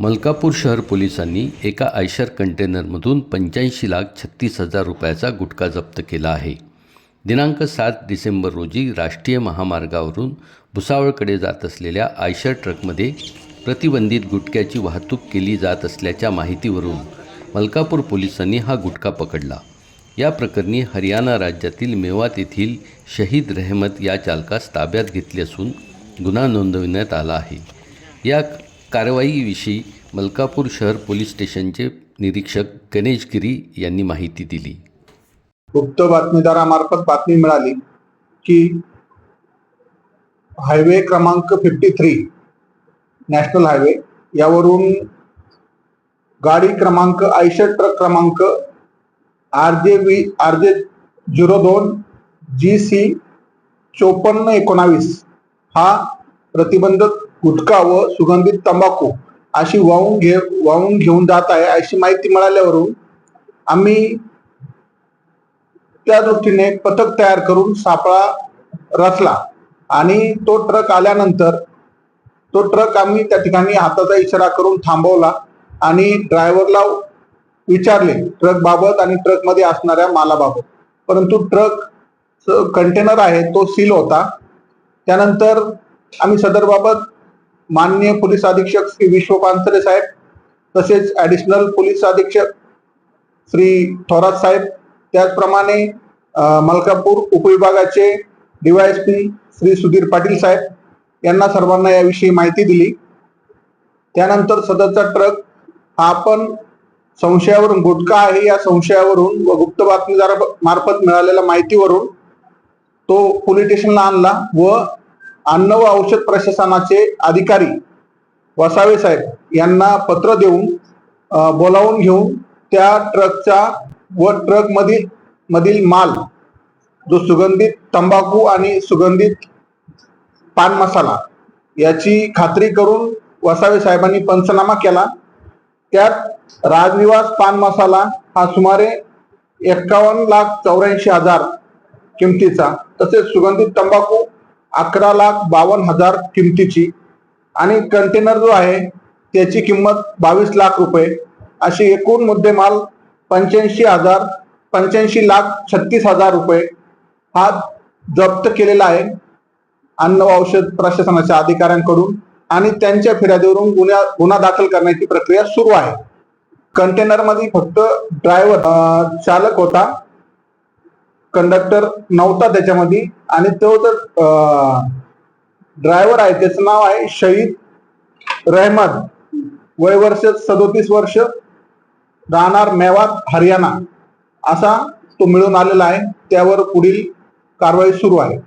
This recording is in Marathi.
मलकापूर शहर पोलिसांनी एका आयशर कंटेनरमधून पंच्याऐंशी लाख छत्तीस हजार रुपयाचा गुटखा जप्त केला आहे. दिनांक सात डिसेंबर रोजी राष्ट्रीय महामार्गावरून भुसावळकडे जात असलेल्या आयशर ट्रकमध्ये प्रतिबंधित गुटख्याची वाहतूक केली जात असल्याच्या माहितीवरून मलकापूर पोलिसांनी हा गुटखा पकडला. या प्रकरणी हरियाणा राज्यातील मेवात येथील शहीद रहमत या चालकास ताब्यात घेतले असून गुन्हा नोंदविण्यात आला आहे. या कारवाईविषयी मलकापूर शहर पोलीस स्टेशनचे निरीक्षक गणेश गिरी यांनी माहिती दिली. गुप्त बातमीदारामार्फत बातमी मिळाली की हायवे क्रमांक फिफ्टी थ्री नॅशनल हायवे यावरून गाडी क्रमांक आयशर ट्रक क्रमांक R J V R J zero दोन जी सी चोपन्न एकोणावीस हा प्रतिबंधक गुटखा व सुगंधित तंबाखू अशी वाहून घे वाहून घेऊन जात आहे अशी माहिती मिळाल्यावरून आम्ही त्या दृष्टीने पथक तयार करून सापळा रचला आणि तो ट्रक आल्यानंतर तो ट्रक आम्ही त्या ठिकाणी हाताचा इशारा करून थांबवला आणि ड्रायव्हरला विचारले ट्रक बाबत आणि ट्रकमध्ये असणाऱ्या मालाबाबत. परंतु ट्रक कंटेनर आहे तो सील होता. त्यानंतर आम्ही सदरबाबत माननीय पोलीस अधीक्षक श्री विश्व पानसरे साहेब तसेच ऍडिशनल पोलीस अधीक्षक श्री थोरात साहेब त्याचप्रमाणे मलकापूर उपविभागाचे डीवायएसपी श्री सुधीर पाटील साहेब यांना सर्वांना याविषयी माहिती दिली. त्यानंतर सदरचा ट्रक हा आपण संशयावरून गुटखा आहे या संशयावरून व गुप्त बातमीदारा मार्फत मिळालेल्या माहितीवरून तो पोलीस स्टेशनला आणला व अन्न व औषध प्रशासनाचे अधिकारी वसावे साहेब यांना पत्र देऊन बोलावून घेऊन त्या ट्रकचा व ट्रक मधील मधील माल जो सुगंधित तंबाखू आणि सुगंधित पान मसाला याची खात्री करून वसावे साहेबांनी पंचनामा केला. त्यात राजनिवास पान मसाला हा सुमारे एक्कावन्न लाख चौऱ्याऐंशी हजार किमतीचा तसेच सुगंधित तंबाखू अकरा लाख बावन्न हजार किमतीची. आणि कंटेनर जो आहे त्याची किंमत बावीस लाख रुपये. अशी एकूण मुद्देमाल पंच्याऐंशी हजार पंच्याऐंशी लाख छत्तीस हजार रुपये हा जप्त केलेला आहे. अन्न व औषध प्रशासनाच्या अधिकाऱ्यांकडून आणि त्यांच्या फिर्यादीवरून गुन्हा गुन्हा दाखल करण्याची प्रक्रिया सुरू आहे. कंटेनरमध्ये फक्त ड्रायव्हर चालक होता. कंडक्टर नव्हता त्याच्यामध्ये. आणि तो तर ड्रायव्हर आहे त्याचं नाव आहे शहीद रहमद वय वर्ष सदोतीस वर्ष राहणार मेवात हरियाणा. असा तो मिळून आलेला आहे. त्यावर पुढील कारवाई सुरू आहे.